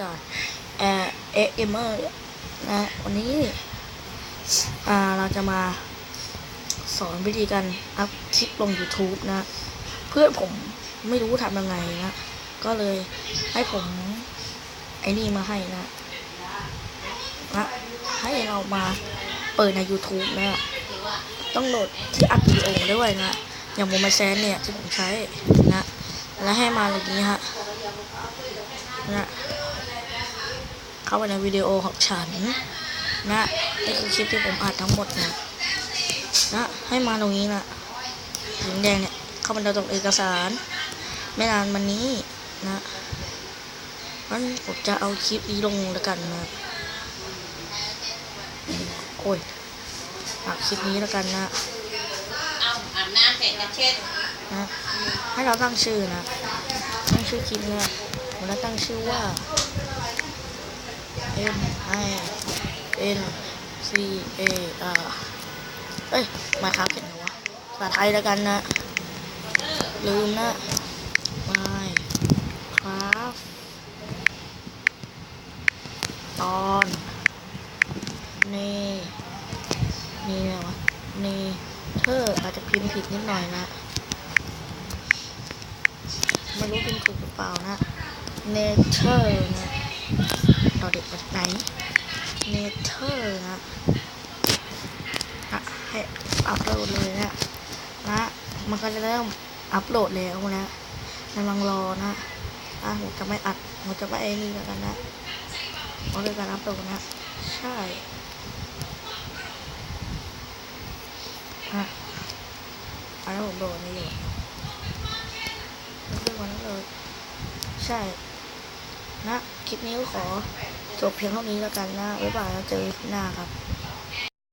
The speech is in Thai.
การแอร์เอเมอร์นะวันนี้อ่าเราจะมาสอนวิธีการอัพคลิปลง YouTube นะ เพื่อนผมไม่รู้ทำยังไงนะ ก็เลยให้ผมไอ้นี่มาให้นะนะให้เรามาเปิดใน YouTube นะ ต้องโหลดที่อัดวิดีโอด้วยนะ อย่างโมมาแซนเนี่ยที่ผมใช้นะ แล้วให้มาอย่างนี้ฮะนะ เข้าไปในวิดีโอของฉันนะนี่คือคลิปที่ผมอัดทั้งหมดนะนะให้มาตรงนี้นะสีแดงเนี่ยเข้าไปในตรงเอกสาร ไม่นานมันนี้นะมันผมจะเอาคลิปนี้ลงแล้วกันนะโอ้ยอัดคลิปนี้แล้วกันนะเอาอาบน้ำเสร็จก็เช็ดนะให้เราตั้งชื่อนะตั้งชื่อคลิปเนี่ยผมจะตั้งชื่อว่า M I N C A R เอ้ยมาครับเขียนไงวะภาษาไทยแล้วกันนะ ลืมนะ My Craft ตอนเนนี่ไงวะเนเธออาจจะพิมพ์ผิดนิดหน่อยนะไม่รู้พิมพ์ถูกหรือเปล่านะ เนเธอร์นะ ต่อเด็กมาจากไหนเนเธอร์นะนะให้อัพโหลดเลยนะนะมันก็จะเริ่มอัพโหลดแล้วนะกำลังรอนะอะผมจะไม่อัดผมจะไม่ไอ้นี่แล้วกันนะเพราะเรื่องการอัพโหลดนะใช่อะอันนี้ผมโหลดนี่อยู่เรื่องวันนั้นเลยใช่ นะ คลิปนี้ก็ขอจบเพียงเท่านี้แล้วกันนะ บ๊ายบายแล้วเจอหน้าครับ